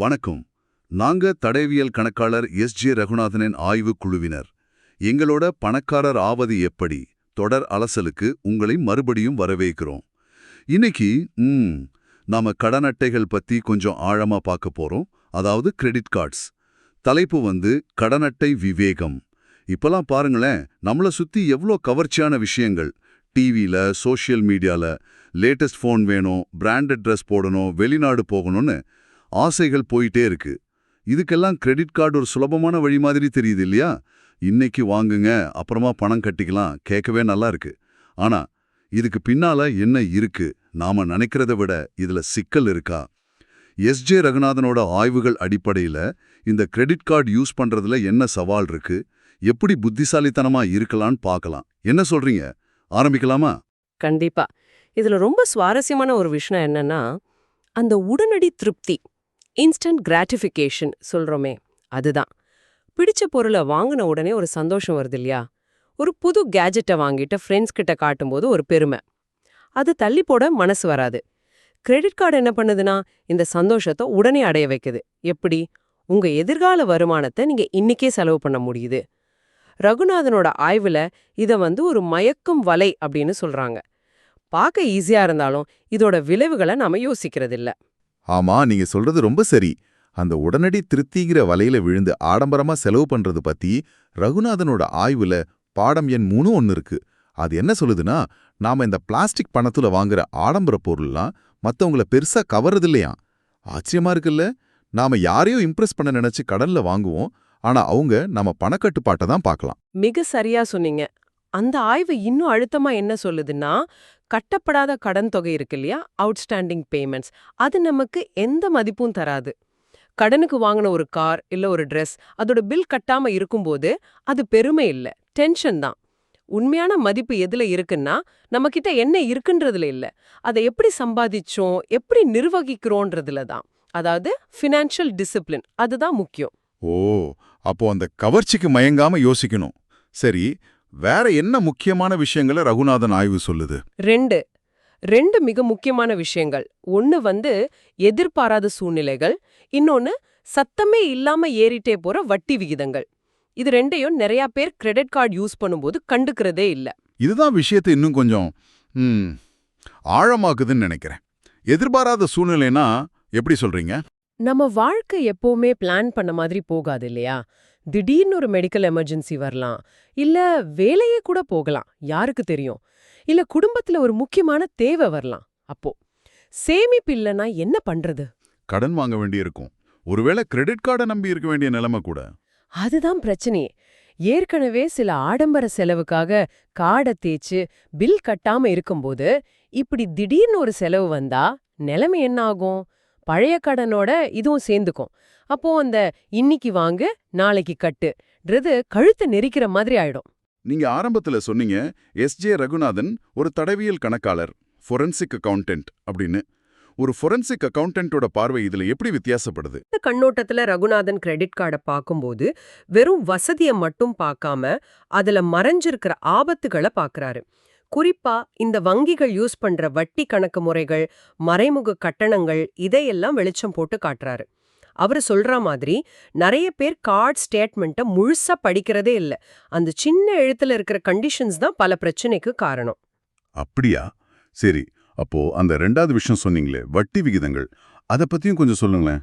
வணக்கம். நாங்க தடைவியல் கணக்காளர் எஸ். ஜே. ரகுநாதனின் ஆய்வு குழுவினர். எங்களோட பணக்காரர் ஆவது எப்படி? தொடர் அலசலுக்கு உங்களை மறுபடியும் வரவேற்கிறோம். இன்னைக்கு ம் நாம கடன் அட்டைகள் பத்தி கொஞ்சம் ஆழமா பார்க்க போறோம். அதாவது கிரெடிட் கார்ட்ஸ் தலைப்பு வந்து கடன் அட்டை விவேகம். இப்பலாம் பாருங்களேன் நம்மள சுத்தி எவ்வளோ கவர்ச்சியான விஷயங்கள். டிவியில் சோஷியல் மீடியால லேட்டஸ்ட் ஃபோன் வேணும் பிராண்டட் ட்ரெஸ் போடணும் வெளிநாடு போகணும்னு ஆசைகள் போயிட்டே இருக்கு. இதுக்கெல்லாம் கிரெடிட் கார்டு ஒரு சுலபமான வழி மாதிரி தெரியுது இல்லையா? இன்னைக்கு வாங்குங்க அப்புறமா பணம் கட்டிக்கலாம் கேட்கவே நல்லா இருக்கு. ஆனா இதுக்கு பின்னால என்ன இருக்கு? நாம நினைக்கிறத விட இதுல சிக்கல் இருக்கா? எஸ். ஜே. ரகுநாதனோட ஆய்வுகள் அடிப்படையில இந்த கிரெடிட் கார்டு யூஸ் பண்றதுல என்ன சவால் இருக்கு? எப்படி புத்திசாலித்தனமா இருக்கலாம்னு பார்க்கலாம். என்ன சொல்றீங்க? ஆரம்பிக்கலாமா? கண்டிப்பா. இதுல ரொம்ப சுவாரஸ்யமான ஒரு விஷயம் என்னன்னா அந்த உடனடி திருப்தி. இன்ஸ்டன்ட் கிராட்டிஃபிகேஷன் சொல்றோமே அதுதான். பிடிச்ச பொருளை வாங்கின உடனே ஒரு சந்தோஷம் வருது இல்லையா ஒரு புது கேஜெட்டை வாங்கிட்டு ஃப்ரெண்ட்ஸ் கிட்ட காட்டும்போது ஒரு பெருமை. அது தள்ளி போட மனசு வராது. கிரெடிட் கார்டு என்ன பண்ணுதுன்னா இந்த சந்தோஷத்தை உடனே அடைய வைக்குது. எப்படி? உங்க எதிர்கால வருமானத்தை நீங்க இன்னைக்கே செலவு பண்ண முடியுது. ரகுநாதனோட ஆய்வுல இத வந்து ஒரு மயக்கும் வலை அப்படின்னு சொல்றாங்க. பார்க்க ஈஸியா இருந்தாலும் இதோட விளைவுகளை நாம யோசிக்கிறது இல்ல ஆமா நீங்க சொல்றது ரொம்ப சரி. அந்த உடனடி திருப்திங்கிற வலையில விழுந்து ஆடம்பரமா செலவு பண்றது பத்தி ரகுநாதனோட ஆய்வுல பாடம் எண் மூணு ஒன்னு இருக்கு. அது என்ன சொல்லுதுன்னா நாம இந்த பிளாஸ்டிக் பணத்துல வாங்குற ஆடம்பர பொருள்லாம் மத்தவங்கள பெருசா கவர்றது இல்லையா ஆச்சரியமா இருக்குல்ல? நாம யாரையும் இம்ப்ரெஸ் பண்ண நினைச்சு கடன்ல வாங்குவோம் ஆனா அவங்க நம்ம பணக்கட்டுப்பாட்டை தான் பார்க்கலாம் மிக சரியா சொன்னீங்க. அந்த ஆய்வு இன்னும் அழுத்தமா என்ன சொல்லுதுன்னா கட்டப்படாத கடன் தொகை இருக்கு இல்லையா? அவுட்ஸ்டாண்டிங் பேமெண்ட்ஸ் அது நமக்கு எந்த மதிப்பும் தராது. கடனுக்கு வாங்கின ஒரு கார் இல்ல ஒரு ட்ரெஸ் அதோட பில் கட்டாம இருக்கும்போது அது பெருமை இல்ல. டென்ஷன் தான். உண்மையான மதிப்பு எதுல இருக்குன்னா நம்ம கிட்ட என்ன இருக்குன்றதுல இல்ல. அதை எப்படி சம்பாதிச்சோம் எப்படி நிர்வகிக்கிறோன்றதுல தான். அதாவது ஃபினான்ஷியல் டிசிப்ளின் அதுதான் முக்கியம். ஓ அப்போ அந்த கவர்ச்சிக்கு மயங்காம யோசிக்கணும். சரி வேற என்ன முக்கியமான விஷயங்களை ரகுநாதன் ஆய்வு சொல்லுது? ரெண்டு. ரெண்டு மிக முக்கியமான விஷயங்கள். ஒன்னு வந்து எதிர்பாராத சூழ்நிலைகள். இன்னொன்னு சத்தமே இல்லாம ஏறிட்டே போற வட்டி விகிதங்கள். இது ரெண்டையும் நிறைய பேர் கிரெடிட் கார்டு யூஸ் பண்ணும்போது கண்டுக்கிறதே இல்ல. இதுதான் விஷயத்தை இன்னும் கொஞ்சம் ம், ஆழமாக்குதுன்னு நினைக்கிறேன். எதிர்பாராத சூழ்நிலைனா எப்படி சொல்றீங்க? நம்ம வாழ்க்கை எப்பவுமே பிளான் பண்ண மாதிரி போகாது இல்லையா? திடீர்னு ஒரு மெடிக்கல் எமர்ஜென்சி வரலாம். இல்ல வேலையே கூட போகலாம். யாருக்கு தெரியும்? இல்ல குடும்பத்துல ஒரு முக்கியமான தேவை வரலாம். அப்போ சேமிப்பு இல்லைன்னா என்ன பண்றது? கடன் வாங்க வேண்டியிருக்கும். ஒருவேளை கிரெடிட் கார்டை நம்பி இருக்க வேண்டிய நிலைமை கூட. அதுதான் பிரச்சனையே. ஏற்கனவே சில ஆடம்பர செலவுக்காக காடை தேய்ச்சு பில் கட்டாம இருக்கும்போது இப்படி திடீர்னு ஒரு செலவு வந்தா நிலைமை என்ன ஆகும்? பழைய கடனோட இதுவும் சேர்ந்துக்கும். அப்போ அந்த இன்னிக்கு வாங்கு நாளைக்கு கட்டுன்றது கழுத்தை நெரிக்கிற மாதிரி ஆயிடும். நீங்க ஆரம்பத்துல சொன்னீங்க எஸ். ஜே. ரகுநாதன் ஒரு தடவியல் கணக்காளர் ஃபொரன்சிக் அக்கவுண்டன்ட் அப்படின்னு. ஒரு ஃபொரன்சிக் அக்கவுண்டன்ட்டோட பார்வை இதுல எப்படி வித்தியாசப்படுது? இந்த கண்ணோட்டத்துல ரகுநாதன் கிரெடிட் கார்டை பார்க்கும்போது வெறும் வசதியை மட்டும் பார்க்காம அதுல மறைஞ்சிருக்கிற ஆபத்துகளை பார்க்கறாரு. குறிப்பா இந்த வங்கிகள் யூஸ் பண்ற வட்டி கணக்கு முறைகள் மறைமுக கட்டணங்கள் இதையெல்லாம் வெளிச்சம் போட்டு காட்டுறாரு. அவர் சொல்ற மாதிரி நிறைய பேர் கார்டு ஸ்டேட்மெண்ட்டை முழுசா படிக்கிறதே இல்ல. அந்த சின்ன எழுத்துல இருக்கிற கண்டிஷன்ஸ் தான் பல பிரச்சனைக்கு காரணம். அப்படியா? சரி அப்போ அந்த ரெண்டாவது விஷயம் சொன்னீங்களே வட்டி விகிதங்கள். அத பத்தியும் கொஞ்சம் சொல்லுங்களேன்.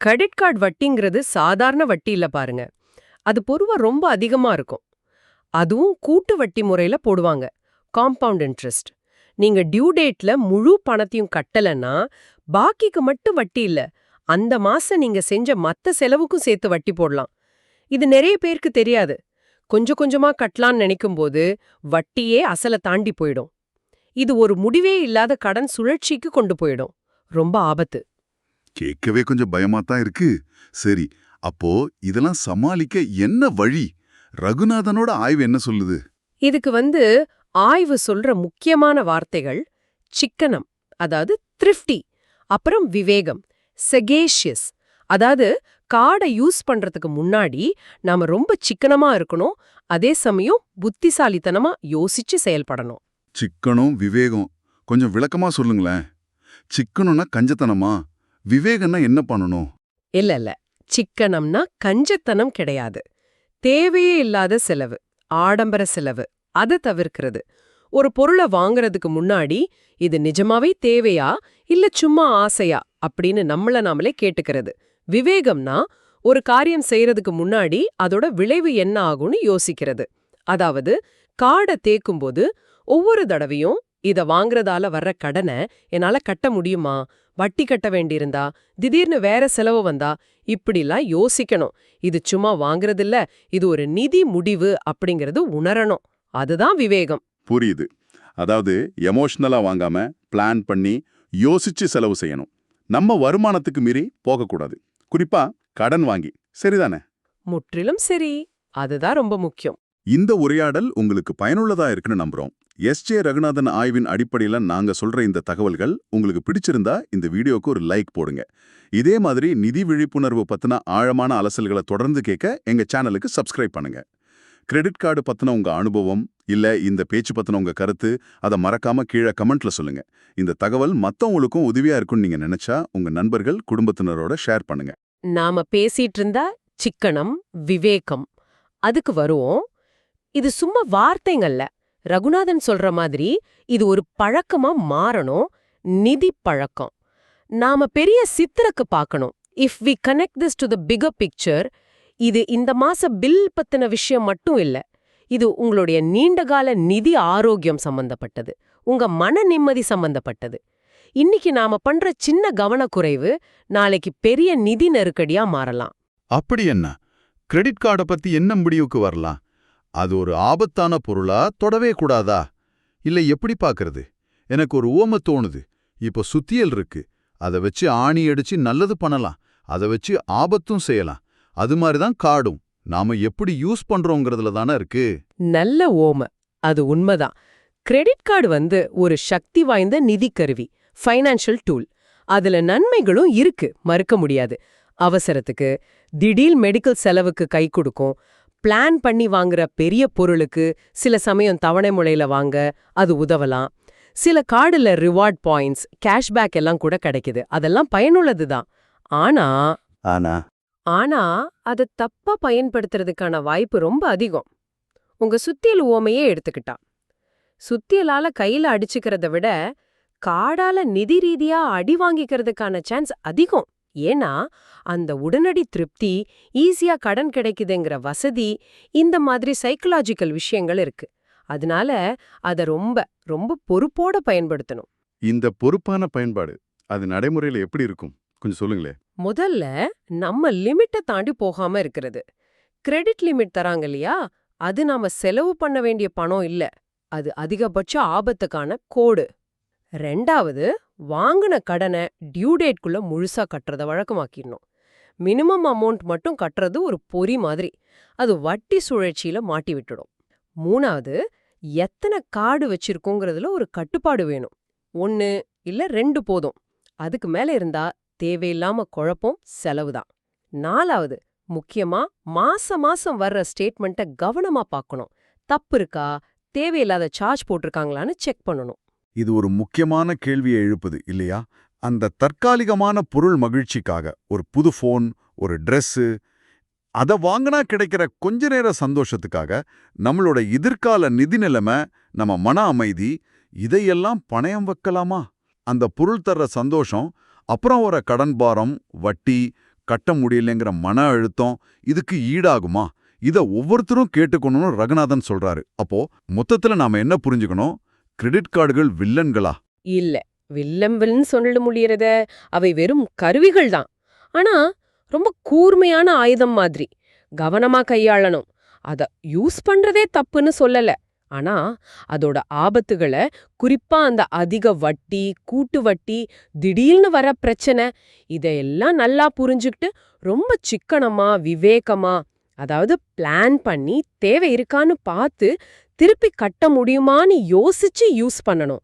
கிரெடிட் கார்டு வட்டிங்கிறது சாதாரண வட்டி இல்ல பாருங்க. அது பொதுவா ரொம்ப அதிகமா இருக்கும். அதுவும் கூட்டு வட்டி முறையில போடுவாங்க. காம்பவுண்ட் இன்ட்ரெஸ்ட் நீங்க டியூ டேட்ல முழு பணத்தையும் கட்டலன்னா பாக்கிக்கு மட்டும் வட்டி இல்ல. அந்த மாசம் நீங்க செஞ்ச மத்த செலவுக்கும் சேர்த்து வட்டி போடலாம். இது நிறைய பேருக்கு தெரியாது. கொஞ்சம் கொஞ்சமா கட்டலாம்னு நினைக்கும்போது வட்டியே அசல தாண்டி போயிடும். இது ஒரு முடிவே இல்லாத கடன் சுழற்சிக்கு கொண்டு போயிடும். ரொம்ப ஆபத்து. கேட்கவே கொஞ்சம் பயமா தான் இருக்கு. சரி அப்போ இதெல்லாம் சமாளிக்க என்ன வழி? ரகுநாதனோட ஆய்வு என்ன சொல்லுது? இதுக்கு வந்து ஆய்வு சொல்ற முக்கியமான வார்த்தைகள் சிக்கனம் அதாவது த்ரிஃப்டி அப்புறம் விவேகம் செகேஷியஸ் அதாவது கார்டை யூஸ் பண்றதுக்கு முன்னாடி நாம ரொம்ப சிக்கனமா இருக்கணும் அதே சமயம் புத்திசாலித்தனமா யோசிச்சு செயல்படணும். சிக்கனம் விவேகம் கொஞ்சம் விளக்கமா சொல்லுங்களேன். சிக்கனம்னா கஞ்சத்தனமா? விவேகன்னா என்ன பண்ணணும்? இல்ல இல்ல. சிக்கனம்னா கஞ்சத்தனம் கிடையாது. தேவையே இல்லாத செலவு ஆடம்பர செலவு. அதை தவிர்க்கிறது. ஒரு பொருளை வாங்குறதுக்கு முன்னாடி இது நிஜமாவே தேவையா இல்ல சும்மா ஆசையா அப்படின்னு நம்மள நாமளே கேட்டுக்கிறது. விவேகம்னா ஒரு காரியம் செய்யறதுக்கு முன்னாடி அதோட விளைவு என்ன ஆகும்னு யோசிக்கிறது. அதாவது காடை தேக்கும்போது ஒவ்வொரு தடவையும் இத வாங்குறதால வர்ற கடனை என்னால கட்ட முடியுமா? வட்டி கட்ட வேண்டியிருந்தா திடீர்னு வேற செலவு வந்தா இப்படிலாம் யோசிக்கணும். இது சும்மா வாங்குறதில்ல இது ஒரு நிதி முடிவு அப்படிங்கறது உணரணும். அதுதான் விவேகம். புரியுது. அதாவது எமோஷனலா வாங்காம பிளான் பண்ணி யோசிச்சு செலவு செய்யணும். நம்ம வருமானத்துக்கு மீறி போகக்கூடாது. குறிப்பா கடன் வாங்கி. சரிதானே? முற்றிலும் சரி. அதுதான் ரொம்ப முக்கியம். இந்த உரையாடல் உங்களுக்கு பயனுள்ளதா இருக்குன்னு நம்புறோம். எஸ் ஜே ரகுநாதன் ஆய்வின் அடிப்படையில நாங்க சொல்ற இந்த தகவல்கள் உங்களுக்கு பிடிச்சிருந்தா இந்த வீடியோக்கு ஒரு லைக் போடுங்க. இதே மாதிரி நிதி விழிப்புணர்வு பத்தின ஆழமான அலசல்களை தொடர்ந்து கேட்க எங்க சேனலுக்கு சப்ஸ்கிரைப் பண்ணுங்க. கிரெடிட் கார்டு பத்தின உங்க அனுபவம் இல்ல இந்த பேச்சு பத்தின உங்க கருத்து அதை மறக்காம கீழே கமெண்ட்ல சொல்லுங்க. இந்த தகவல் மத்தவங்களுக்கும் உதவியா இருக்கும்னு நீங்க நினைச்சா உங்க நண்பர்கள் குடும்பத்தினரோட ஷேர் பண்ணுங்க. நாம பேசிட்டு இருந்தா சிக்கனம் விவேகம் அதுக்கு வருவோம். இது சும்மா வார்த்தைங்கள்ல. ரகுநாதன் சொல்ற மாதிரி இது ஒரு பழக்கமா மாறணும் நிதி பழக்கம். நாம பெரிய சித்திரக்கு பார்க்கணும். If we connect this to the figure picture இது இந்த மாச பில் பத்தின விஷயம் மட்டும் இல்ல இது உங்களுடைய நீண்டகால நிதி ஆரோக்கியம் சம்பந்தப்பட்டது உங்க மன நிம்மதி சம்பந்தப்பட்டது. இன்னைக்கு நாம பண்ற சின்ன கவனக்குறைவு நாளைக்கு பெரிய நிதி நெருக்கடியா மாறலாம். அப்படி என்ன? கிரெடிட் கார்டை பத்தி என்ன முடிவுக்கு வரலாம்? அது ஒரு ஆபத்தான பொருளா தொடவே கூடாதா? இல்ல எப்படி பார்க்கறது? எனக்கு ஒரு ஓம தோணுது. இப்போ சுத்தியல் இருக்கு. அதை வச்சு ஆணி அடிச்சு நல்லது பண்ணலாம். அதை வச்சு ஆபத்தும் செய்யலாம். அது மாதிரி தான் காடும். நாம எப்படி யூஸ் பண்றோங்கிறதுல தானே இருக்கு. நல்ல ஓம அது உண்மைதான். கிரெடிட் கார்டு வந்து ஒரு சக்தி வாய்ந்த நிதி கருவி. ஃபைனான்ஷியல் டூல் அதுல நன்மைகளும் இருக்கு. மறுக்க முடியாது. அவசரத்துக்கு திடீர் மெடிக்கல் செலவுக்கு கை கொடுக்கும். பிளான் பண்ணி வாங்குற பெரிய பொருளுக்கு சில சமயம் தவணை முறையில வாங்க அது உதவலாம். சில கார்டுல ரிவார்ட் பாயிண்ட்ஸ் கேஷ்பேக் எல்லாம் கூட கிடைக்குது. அதெல்லாம் பயனுள்ளது தான் ஆனா ஆனா ஆனா அது தப்பா பயன்படுத்துறதுக்கான வாய்ப்பு ரொம்ப அதிகம். உங்க சுத்தியல் உவமையே எடுத்துக்கிட்டா. சுத்தியலால கையில அடிச்சுக்கிறத விட காடால நிதி ரீதியா அடி வாங்கிக்கிறதுக்கான சான்ஸ் அதிகம். ஏன்னா அந்த உடனடி திருப்தி ஈஸியா கடன் கிடைக்குதுங்கிற வசதி இந்த மாதிரி சைக்கலாஜிக்கல் விஷயங்கள் இருக்கு. அதனால அத ரொம்ப ரொம்ப பொறுப்போட பயன்படுத்தணும். இந்த பொறுப்பான பயன்பாடு அது நடைமுறையில எப்படி இருக்கும்? கொஞ்சம் சொல்லுங்களேன். முதல்ல நம்ம லிமிட்டை தாண்டி போகாம இருக்கிறது. கிரெடிட் லிமிட் தராங்க இல்லையா? அது நாம செலவு பண்ண வேண்டிய பணம் இல்ல. அது அதிகபட்ச ஆபத்துக்கான கோடு. ரெண்டாவது வாங்கின கடனை டியூ டேட்குள்ள முழுசா கட்டுறத வழக்கமாக்கிடணும். மினிமம் அமௌண்ட் மட்டும் கட்டுறது ஒரு பொறி மாதிரி. அது வட்டி சுழற்சியில மாட்டி விட்டுடும். மூணாவது எத்தனை கார்டு வச்சிருக்கோங்கிறதுல ஒரு கட்டுப்பாடு வேணும். ஒன்னு இல்ல ரெண்டு போதும். அதுக்கு மேல இருந்தா தேவையில்லாம குழப்பம் செலவு தான் நாலாவது முக்கியமா மாச மாசம் வர்ற ஸ்டேட்மெண்ட்டை கவனமா பார்க்கணும். தப்பு இருக்கா? தேவையில்லாத சார்ஜ் போட்டிருக்காங்களான்னு செக் பண்ணணும். இது ஒரு முக்கியமான கேள்வியை எழுப்புது இல்லையா? அந்த தற்காலிகமான பொருள் மகிழ்ச்சிக்காக ஒரு புது ஃபோன் ஒரு ட்ரெஸ்ஸு அதை வாங்கினா கிடைக்கிற கொஞ்ச நேர சந்தோஷத்துக்காக நம்மளோட எதிர்கால நிதி நிலைமை நம்ம மன அமைதி இதையெல்லாம் பணயம் வைக்கலாமா? அந்த பொருள் தர்ற சந்தோஷம் அப்புறம் ஒரு கடன் பாரம் வட்டி கட்ட முடியலைங்கிற மன அழுத்தம் இதுக்கு ஈடாகுமா? இத ஒவ்வொருத்தரும் கேட்டுக்கணும்னு ரகுநாதன் சொல்றாரு. அப்போ மொத்தத்துல நாம என்ன புரிஞ்சுக்கணும்? கிரெடிட் கார்டுகள் வில்லன்களா? இல்ல வில்லம்பில்னு சொல்ல முடியறத. அவை வெறும் கருவிகள் தான். ஆனா ரொம்ப கூர்மையான ஆயுதம் மாதிரி. கவனமா கையாளணும். அத யூஸ் பண்றதே தப்புன்னு சொல்லல. ஆனா அதோட ஆபத்துகளை குறிப்பா அந்த அதிக வட்டி கூட்டு வட்டி திடீர்னு வர பிரச்சனை இதையெல்லாம் நல்லா புரிஞ்சுக்கிட்டு ரொம்ப சிக்கனமா விவேகமா அதாவது பிளான் பண்ணி தேவை இருக்கான்னு பார்த்து திருப்பி கட்ட முடியுமான்னு யோசிச்சு யூஸ் பண்ணணும்.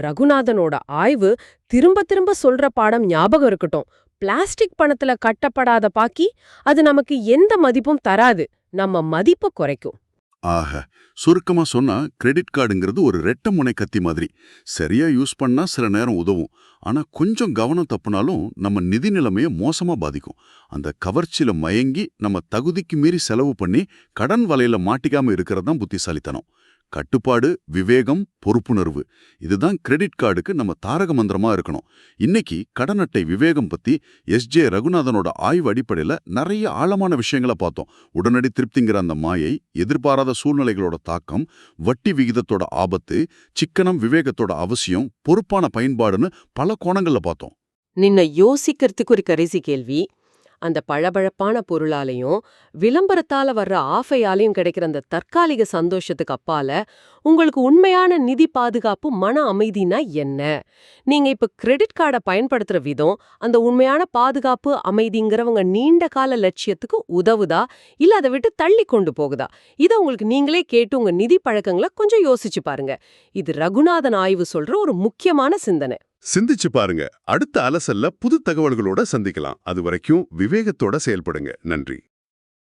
ரகுநாதனோட ஆய்வு திரும்ப திரும்ப சொல்ற பாடம் ஞாபகம் இருக்கட்டும். பிளாஸ்டிக் பணத்துல கட்டப்படாத பாக்கி அது நமக்கு எந்த மதிப்பும் தராது. நம்ம மதிப்பை குறைக்கும். ஆக சுருக்கமா சொன்னா கிரெடிட் கார்டுங்கிறது ஒரு ரெட்ட முனை கத்தி மாதிரி. சரியா யூஸ் பண்ணா சில நேரம் உதவும். ஆனா கொஞ்சம் கவனம் தப்புனாலும் நம்ம நிதி நிலைமையை மோசமா பாதிக்கும். அந்த கவர்ச்சியில் மயங்கி நம்ம தகுதிக்கு மீறி செலவு பண்ணி கடன் வலையில மாட்டிக்காம இருக்கிறது தான் புத்திசாலித்தனம். கட்டுப்பாடு விவேகம் பொறுப்புணர்வு. இதுதான் கிரெடிட் கார்டுக்கு நம்ம தாரக மந்திரமா இருக்கணும். இன்னைக்கு கடன் அட்டை விவேகம் பத்தி எஸ். ஜே. ரகுநாதனோட ஆய்வு அடிப்படையில நிறைய ஆழமான விஷயங்களை பார்த்தோம். உடனடி திருப்திங்கிற அந்த மாயை எதிர்பாராத சூழ்நிலைகளோட தாக்கம் வட்டி விகிதத்தோட ஆபத்து சிக்கனம் விவேகத்தோட அவசியம் பொறுப்பான பயன்பாடுன்னு பல கோணங்கள்ல பார்த்தோம். நின்ன யோசிக்கிறதுக்கு ஒரு கடைசி கேள்வி அந்த பழபழப்பான பொருளாலையும் விளம்பரத்தால வர்ற ஆஃபையாலையும் கிடைக்கிற அந்த தற்காலிக சந்தோஷத்துக்கு அப்பால உங்களுக்கு உண்மையான நிதி பாதுகாப்பு மன அமைதினா என்ன? நீங்க இப்ப கிரெடிட் கார்டை பயன்படுத்துற விதம் அந்த உண்மையான பாதுகாப்பு அமைதிங்கிறவங்க நீண்ட கால லட்சியத்துக்கு உதவுதா? இல்ல அதை விட்டு தள்ளி கொண்டு போகுதா? இதை உங்களுக்கு நீங்களே கேட்டு உங்க நிதி பழக்கங்களை கொஞ்சம் யோசிச்சு பாருங்க. இது ரகுநாதன் ஆய்வு சொல்ற ஒரு முக்கியமான சிந்தனை. சிந்திச்சு பாருங்க. அடுத்த அலசல்ல புது தகவல்களோட சந்திக்கலாம். அது வரைக்கும் விவேகத்தோட செயல்படுங்க. நன்றி.